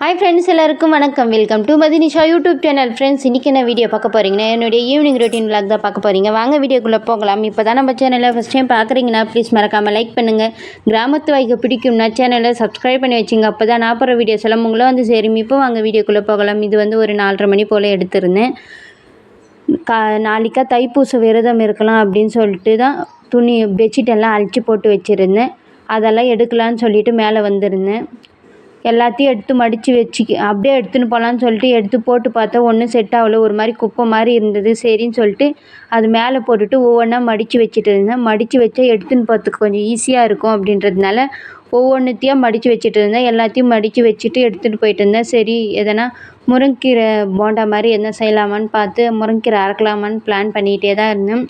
Hi friends எல்லாருக்கும் வணக்கம். Welcome to Madhinisha YouTube channel friends இன்றைக்கி என்ன வீடியோ பார்க்க போகிறீங்கன்னா என்னுடைய ஈவினிங் ரொட்டீன் vlog தான் பார்க்க போகிறீங்க வாங்க வீடியோக்குள்ளே போகலாம். இப்போ தான் நம்ம சேனலை ஃபஸ்ட் டைம் பார்க்குறீங்கன்னா ப்ளீஸ் மறக்காமல் லைக் பண்ணுங்கள் கிராமத்து வாய்க்கு பிடிக்கும்னா சேனலை சப்ஸ்கிரைப் பண்ணி வச்சுங்க. அப்போ தான் நான் போகிற வீடியோஸ் எல்லாம் உங்களும் வந்து சேரும். இப்போ வாங்க வீடியோக்குள்ளே போகலாம். இது வந்து ஒரு நாலரை மணி போல் எடுத்திருந்தேன். கா நாளைக்கா தைப்பூச விரதம் இருக்கலாம் அப்படின்னு சொல்லிட்டு தான் துணி பெட்ஷீட் எல்லாம் அழிச்சு போட்டு வச்சுருந்தேன். அதெல்லாம் எடுக்கலான்னு சொல்லிட்டு மேலே வந்திருந்தேன். எல்லாத்தையும் எடுத்து மடித்து வச்சுக்கி அப்படியே எடுத்துன்னு போகலான்னு சொல்லிட்டு எடுத்து போட்டு பார்த்தா ஒன்றும் செட் ஆகல. ஒரு மாதிரி குப்பை மாதிரி இருந்தது. சரின்னு சொல்லிட்டு அது மேலே போட்டுட்டு ஒவ்வொன்றா மடித்து வச்சுட்டு இருந்தேன். மடித்து வச்சா எடுத்துன்னு போகிறதுக்கு கொஞ்சம் ஈஸியாக இருக்கும் அப்படின்றதுனால ஒவ்வொன்றுத்தையும் மடித்து வச்சுட்டு இருந்தேன். எல்லாத்தையும் மடித்து வச்சுட்டு எடுத்துகிட்டு போயிட்டு இருந்தேன். சரி எதனா முருங்கீரை போண்டா மாதிரி என்ன செய்யலாமான்னு பார்த்து முருங்கீரை அறக்கலாமான்னு பிளான் பண்ணிகிட்டே தான் இருந்தேன்.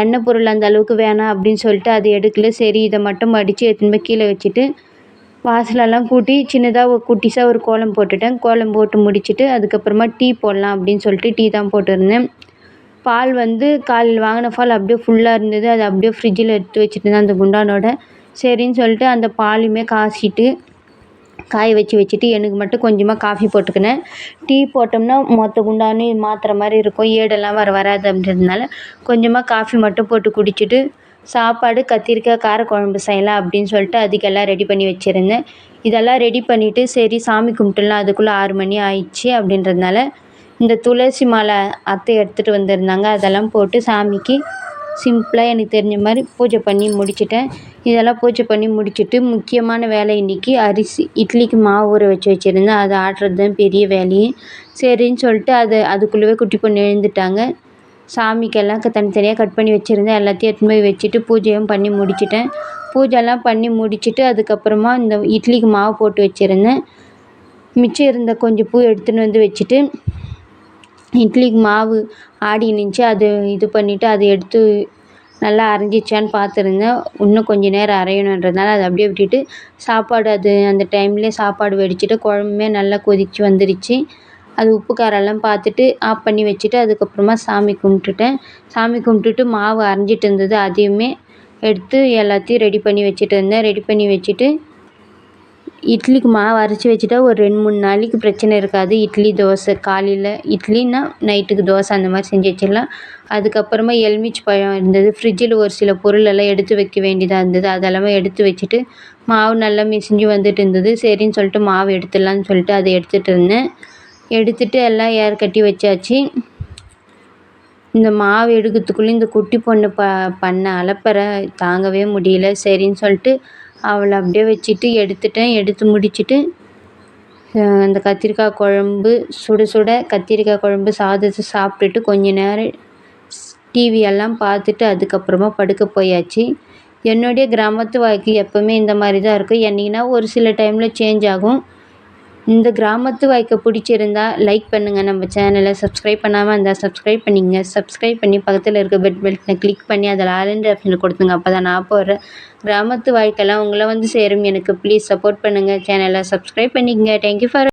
எண்ணெய் பொருள் அந்த அளவுக்கு வேணாம் அப்படின்னு சொல்லிட்டு அது எடுக்கல. சரி இதை மட்டும் மடித்து எடுத்துன்னு போய் கீழே வச்சுட்டு வாசலெல்லாம் கூட்டி சின்னதாக ஒரு குட்டிஸாக ஒரு கோலம் போட்டுட்டேன். கோலம் போட்டு முடிச்சுட்டு அதுக்கப்புறமா டீ போடலாம் அப்படின்னு சொல்லிட்டு டீ தான் போட்டிருந்தேன். பால் வந்து காலையில் வாங்கின பால் அப்படியே ஃபுல்லாக இருந்தது. அது அப்படியே ஃப்ரிட்ஜில் எடுத்து வச்சுட்டு அந்த குண்டானோட. சரின்னு சொல்லிட்டு அந்த பாலையுமே காய்ச்சிட்டு காய வச்சு வச்சுட்டு எனக்கு மட்டும் கொஞ்சமாக காஃபி போட்டுக்கினேன். டீ போட்டோம்னா மொத்த குண்டானு மாற்றுற மாதிரி இருக்கும். ஏடெல்லாம் வர வராது அப்படின்றதுனால கொஞ்சமாக காஃபி மட்டும் போட்டு குடிச்சிட்டு சாப்பாடு கத்திரிக்காய் காரக்குழம்பு செய்யலாம் அப்படின்னு சொல்லிட்டு அதுக்கெல்லாம் ரெடி பண்ணி வச்சுருந்தேன். இதெல்லாம் ரெடி பண்ணிவிட்டு சரி சாமி கும்பிட்டுலாம் அதுக்குள்ளே ஆறு மணி ஆயிடுச்சு அப்படின்றதுனால இந்த துளசி மாலை அத்தை எடுத்துகிட்டு வந்திருந்தாங்க. அதெல்லாம் போட்டு சாமிக்கு சிம்பிளாக எனக்கு தெரிஞ்ச மாதிரி பூஜை பண்ணி முடிச்சிட்டேன். இதெல்லாம் பூஜை பண்ணி முடிச்சுட்டு முக்கியமான வேலை இன்றைக்கி அரிசி இட்லிக்கு மாவு ஊற வச்சு வச்சுருந்தேன். அதை ஆட்டுறது தான் பெரிய வேலையே. சரின்னு சொல்லிட்டு அதை அதுக்குள்ளவே குட்டி பொண்ணு எழுந்துட்டாங்க. சாமிக்கெல்லாம் தனித்தனியாக கட் பண்ணி வச்சுருந்தேன். எல்லாத்தையும் எடுத்துன்னு போய் வச்சுட்டு பூஜையும் பண்ணி முடிச்சிட்டேன். பூஜைலாம் பண்ணி முடிச்சுட்டு அதுக்கப்புறமா இந்த இட்லிக்கு மாவு போட்டு வச்சுருந்தேன். மிச்சம் இருந்த கொஞ்சம் பூ எடுத்துன்னு வந்து வச்சுட்டு இட்லிக்கு மாவு ஆடி நின்றுச்சு அது இது பண்ணிவிட்டு அதை எடுத்து நல்லா அரைஞ்சிச்சான்னு பார்த்துருந்தேன். இன்னும் கொஞ்சம் நேரம் அரையணுன்றதுனால அதை அப்படியே விட்டுட்டு சாப்பாடு அது அந்த டைம்லேயே சாப்பாடு வெடிச்சிட்டு குழம்புமே நல்லா கொதிச்சு வந்துடுச்சு அது உப்பு காரம்லாம் பார்த்துட்டு ஆஃப் பண்ணி வச்சுட்டு அதுக்கப்புறமா சாமி கும்பிட்டுட்டேன். சாமி கும்பிட்டுட்டு மாவு அரைஞ்சிட்டு இருந்தது அதையுமே எடுத்து எல்லாத்தையும் ரெடி பண்ணி வச்சுட்டு இருந்தேன். ரெடி பண்ணி வச்சுட்டு இட்லிக்கு மாவு அரைச்சி வச்சுட்டா ஒரு ரெண்டு மூணு நாளைக்கு பிரச்சனை இருக்காது. இட்லி தோசை காலையில் இட்லின்னா நைட்டுக்கு தோசை அந்த மாதிரி செஞ்சு வச்சிடலாம். அதுக்கப்புறமா எலுமிச்சை பழம் இருந்தது. ஃப்ரிட்ஜில் ஒரு சில பொருள் எல்லாம் எடுத்து வைக்க வேண்டியதாக இருந்தது. அதெல்லாமே எடுத்து வச்சுட்டு மாவு நல்லா மிசிஞ்சு வந்துட்டு இருந்தது. சரின்னு சொல்லிட்டு மாவு எடுத்துடலான்னு சொல்லிட்டு அதை எடுத்துகிட்டு இருந்தேன். எடுத்துட்டு எல்லாம் ஏர் கட்டி வச்சாச்சு. இந்த மாவு எடுக்கிறதுக்குள்ளே இந்த குட்டி பொண்ணு ப பண்ண அலப்பறை தாங்கவே முடியல. சரின்னு சொல்லிட்டு அவளை அப்படியே வச்சுட்டு எடுத்துட்டேன். எடுத்து முடிச்சுட்டு அந்த கத்திரிக்காய் குழம்பு சுட சுட கத்திரிக்காய் குழம்பு சாதத்தை சாப்பிட்டுட்டு கொஞ்ச நேரம் டிவியெல்லாம் பார்த்துட்டு அதுக்கப்புறமா படுக்க போயாச்சு. என்னுடைய கிராமத்து வாழ்க்கை எப்போவுமே இந்த மாதிரி தான் இருக்கும். என்னைக்குன்னா ஒரு சில டைமில் சேஞ்ச் ஆகும். இந்த கிராமத்து வாழ்க்கை பிடிச்சிருந்தா லைக் பண்ணுங்கள் நம்ம சேனலை சப்ஸ்கிரைப் பண்ணாமல் இருந்தால் சப்ஸ்கிரைப் பண்ணிங்க. சப்ஸ்கிரைப் பண்ணி பக்கத்தில் இருக்க பெல் பட்டனை கிளிக் பண்ணி அதில் ஆலண்ட் ஆப்ஷனில் கொடுத்துங்க அப்போ தான் நான் போடுற கிராமத்து வாழ்க்கைலாம் உங்களை வந்து சேரும். எனக்கு ப்ளீஸ் சப்போர்ட் பண்ணுங்கள் சேனலை சப்ஸ்கிரைப் பண்ணிக்கங்க தேங்க்யூ ஃபார்